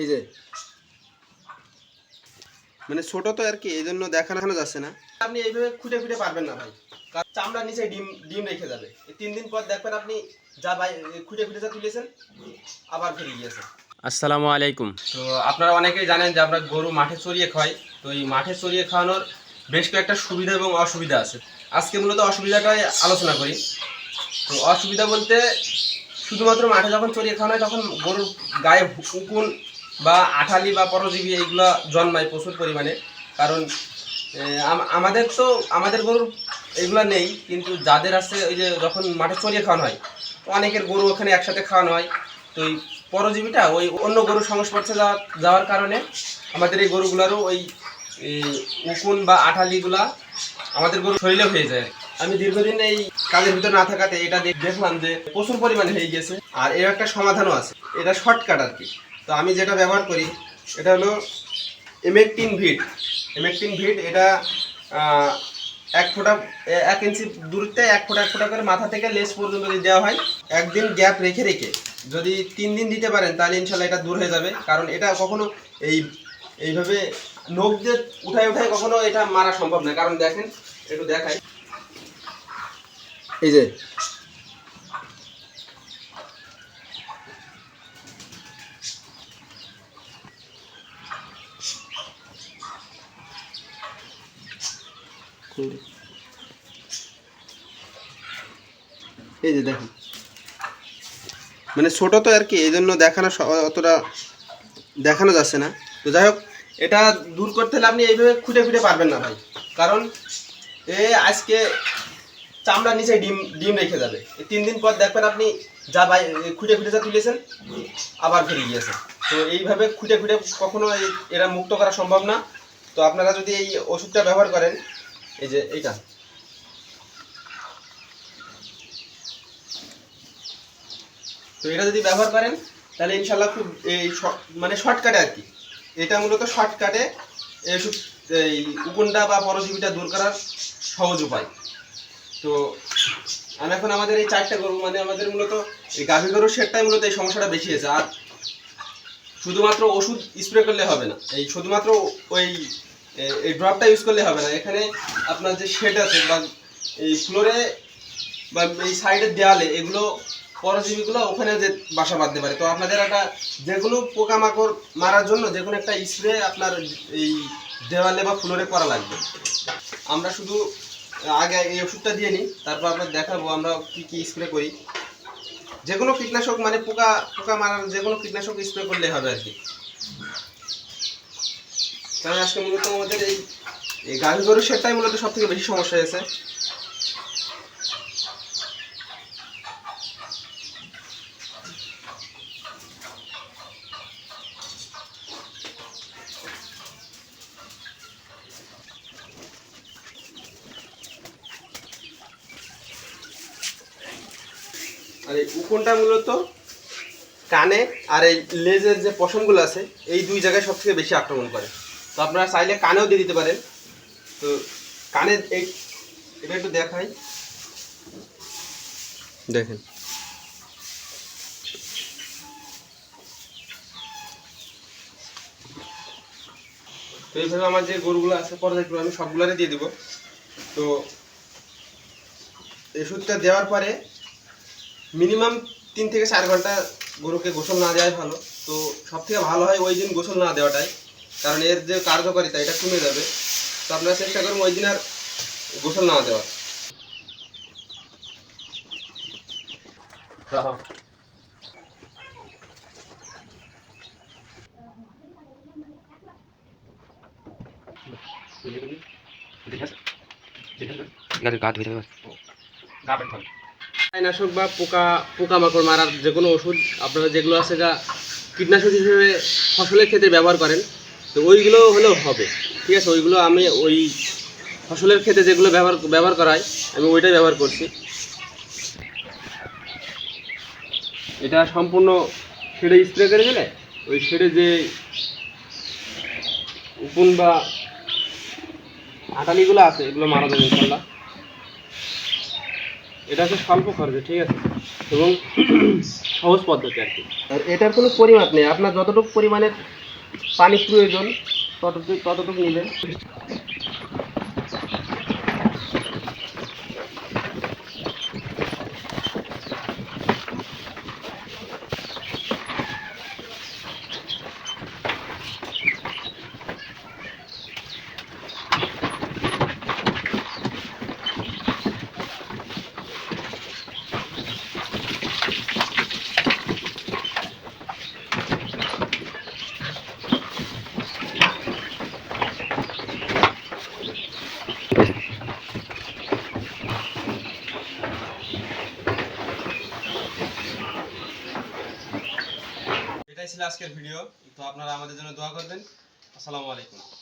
এই যে। মানে ছোট তো আর কি এই জন্য দেখানো যাচ্ছে না। আপনি এইভাবে খুঁটে খুঁটে পারবেন না ভাই। কারণ চামড়া নিচে ডিম ডিম রেখে যাবে। এই তিন দিন পর দেখবেন আপনি যা ভাই খুঁটে খুঁটে যা তুলেছেন আবার ফিরে গিয়েছে। আসসালামু আলাইকুম। তো আপনারা অনেকেই জানেন যে আমরা গরু মাঠে চড়িয়ে খাই তো এই মাঠে চড়িয়ে খাওয়ানোর বেশ কয়েকটা সুবিধা এবং অসুবিধা আছে। আজকে মূলত অসুবিধাটাই আলোচনা করি। তো অসুবিধা বলতে শুধুমাত্র মাঠে যখন চড়িয়ে খাওয়ানো হয় তখন গরুর গায়ে উকুন বা আঠালি বা পরজীবী এইগুলো জন্মায় প্রচুর পরিমাণে। কারণ আমাদের তো, আমাদের গরুর এগুলো নেই, কিন্তু যাদের আছে, ওই যে যখন মাঠে চড়িয়ে খাওয়ানো হয় অনেকের গরু ওখানে একসাথে খাওয়ানো হয়। তো ওই পরজীবীটা ওই অন্য গরুর সংস্পর্শে যাওয়ার যাওয়ার কারণে আমাদের এই গরুগুলোরও ওই উকুন বা আঠালিগুলা আমাদের গরু শরীরে হয়ে যায়। আমি দীর্ঘদিন এই কাজের ভিতরে না থাকাতে এটা দেখলাম যে প্রচুর পরিমাণে হয়ে গেছে আর এর একটা সমাধানও আছে। এটা শর্টকাট আর কি। তো আমি যেটা ব্যবহার করি এটা হলো এমেকটিন ভিট। এমেকটিন ভিট এটা এক ফোঁটা, এক ইঞ্চি দূরত্বে এক ফোঁটা এক ফোঁটা করে মাথা থেকে লেস পর্যন্ত যদি দেওয়া হয়, একদিন গ্যাপ রেখে রেখে, যদি তিন দিন দিতে পারেন, তাহলে ইনশাল্লাহ এটা দূর হয়ে যাবে। কারণ এটা কখনো এই, এইভাবে নখ দিয়ে উঠায় উঠায় কখনো এটা মারা সম্ভব না কারণ দেখেন, একটু দেখাই। এই যে এই যে দেখুন মানে ছোটো তো আর কি এই জন্য দেখানো অতটা দেখানো যাচ্ছে না। তো যাই হোক, এটা দূর করতে হলে আপনি এইভাবে খুঁটে খুঁটে পারবেন না ভাই। কারণ এ আজকে চামড়ার নিচে ডিম ডিম রেখে যাবে। এই তিন দিন পর দেখবেন আপনি যা ভাই খুঁটে খুঁটে যা তুলেছেন, আবার ফিরে গিয়েছে। তো এইভাবে খুঁটে খুঁটে কখনো এরা মুক্ত করা সম্ভব না। তো আপনারা যদি এই ওষুধটা ব্যবহার করেন এই যে এইটা। তো এটা যদি ব্যবহার করেন, তাহলে ইনশাল্লাহ খুব এই মানে শর্টকাটে আর কি। এটা মূলত শর্টকাটে এই উকুনটা বা পরজীবীটা দূর করার সহজ উপায়। তো আমি এখন আমাদের এই চারটা গরু মানে আমাদের মূলত এই গাভী গরুর শেডটাই মূলত এই সমস্যাটা বেশি আছে আর শুধুমাত্র ওষুধ স্প্রে করলে হবে না। এই শুধুমাত্র ওই এই ড্রপটা ইউজ করলে হবে না। এখানে আপনার যে শেড আছে বা এই ফ্লোরে বা এই সাইডের দেওয়ালে এগুলো পরজীবীগুলো ওখানে যে বাসা বাঁধতে পারে। তো আপনাদের একটা যে কোনো পোকামাকড় মারার জন্য যে কোনো একটা স্প্রে আপনার এই দেওয়ালে বা ফ্লোরে করা লাগবে। আমরা শুধু আগে এই ওষুধটা দিয়ে নিই, তারপর আপনার দেখাবো আমরা কি কি স্প্রে করি। যে কোনো কীটনাশক মানে পোকা পোকা মারার যে কোনো কীটনাশক স্প্রে করলে হবে আর কি। কারণ আজকে মূলত আমাদের এই এই গাভী সেটাই মূলত সব থেকে বেশি সমস্যা হয়েছে। আর এই উকুনটা মূলত কানে আর এই লেজের যে পশমগুলো আছে, এই দুই জায়গায় সব থেকে বেশি আক্রমণ করে। তো আপনারা চাইলে কানেও দিয়ে দিতে পারেন। তো কানে এটা একটু দেখাই। দেখেন। তো এইভাবে আমার যে গরুগুলো আছে পর্যায়ক্রমে আমি সবগুলোরে দিয়ে দিব। তো এই ওষুধটা দেওয়ার পরে মিনিমাম তিন থেকে চার ঘণ্টা গরুকে গোসল না দেওয়াই ভালো। তো সব থেকে ভালো হয় ওই দিন গোসল না দেওয়াটাই। কারণ এর যে কার্যকারিতা এটা কমে যাবে। তো আপনারা চেষ্টা করুন ওই দিন আর গোসল না দেওয়ার। গা ধুয়ে দেবে কীটনাশক বা পোকা পোকামাকড় মারার যে কোনো ওষুধ আপনারা যেগুলো আছে যা কীটনাশক হিসেবে ফসলের ক্ষেত্রে ব্যবহার করেন তো ওইগুলো হলেও হবে। ঠিক আছে, ওইগুলো আমি ওই ফসলের ক্ষেত্রে যেগুলো ব্যবহার ব্যবহার করাই আমি ওইটাই ব্যবহার করছি। এটা সম্পূর্ণ শেডে স্প্রে করে দিলে, ওই শেডে যে উকুন বা আটালিগুলো আছে, এগুলো মারা যাবে ইনশাল্লাহ। এটা হচ্ছে স্বল্প খরচে, ঠিক আছে? এবং সহজ পদ্ধতি আর কি। আর এটার কোনো পরিমাপ নেই। আপনার যতটুকু পরিমাণের পানি প্রয়োজন ততটুকু ততটুকু নেবেন। আজকের ভিডিও তো আপনারা আমাদের জন্য দোয়া করবেন। আসসালামু আলাইকুম।